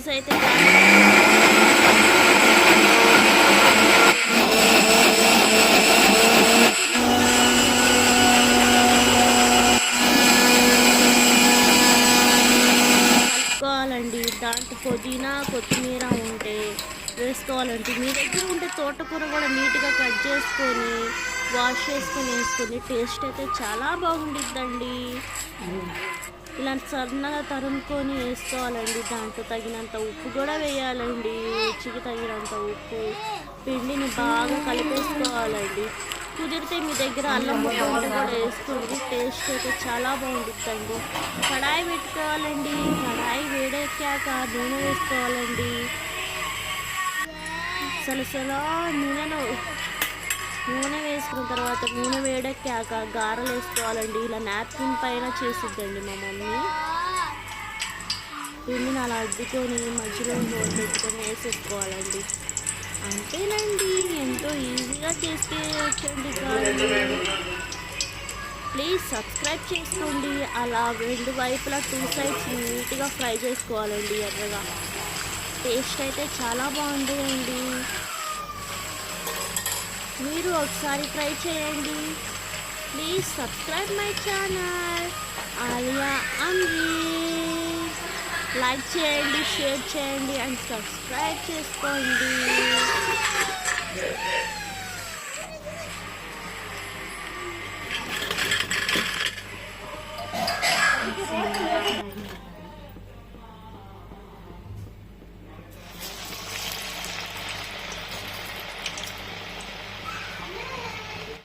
రోజు అయితే కలుపుకోవాలండి. దాంట్లో పుదీనా కొత్తిమీర ఉంటే వేసుకోవాలండి. మీ దగ్గర ఉంటే తోటకూర కూడా నీట్గా కట్ చేసుకొని వాష్ చేసుకొని వేసుకొని టేస్ట్ అయితే చాలా బాగుండిద్దండి. ఇలాంటి సన్నగా తరుముకొని వేసుకోవాలండి. దాంట్లో తగినంత ఉప్పు కూడా వేయాలండి. రుచికి తగినంత ఉప్పు. పిండిని బాగా కలిపేసుకోవాలండి. కుదిరితే మీ దగ్గర అల్లం ముక్క ఉంటే కూడా వేసుకోండి. టేస్ట్ అయితే చాలా బాగుంటుందండి. కడాయి పెట్టుకోవాలండి. కడాయి వేడెక్కాక నూనె వేసుకోవాలండి. సలసలా నూనెలో నూనె వేసుకున్న తర్వాత నూనె వేడెక్కాక గారెలు వేసుకోవాలండి. ఇలా నాప్కిన్ పైన చేసిద్దండి మా మమ్మీ. పిండిని అలా అద్దుకొని మధ్యలో హోల్ పెట్టుకొని వేసేసుకోవాలండి. అంతేనండి ఎంతో ఈజీగా చేసుకోవచ్చండి గారెలు ప్లీజ్ సబ్స్క్రైబ్ చేసుకోండి. అలా రెండు వైపులా టూ సైడ్స్ నీట్గా ఫ్రై చేసుకోవాలండి ఎర్రగా. టేస్ట్ అయితే చాలా బాగుంటుందండి. మీరు ఒకసారి ట్రై చేయండి. Please subscribe my channel Aliya Amrish like చేయండి షేర్ చేయండి అండ్ సబ్స్క్రైబ్ చేసుకోండి.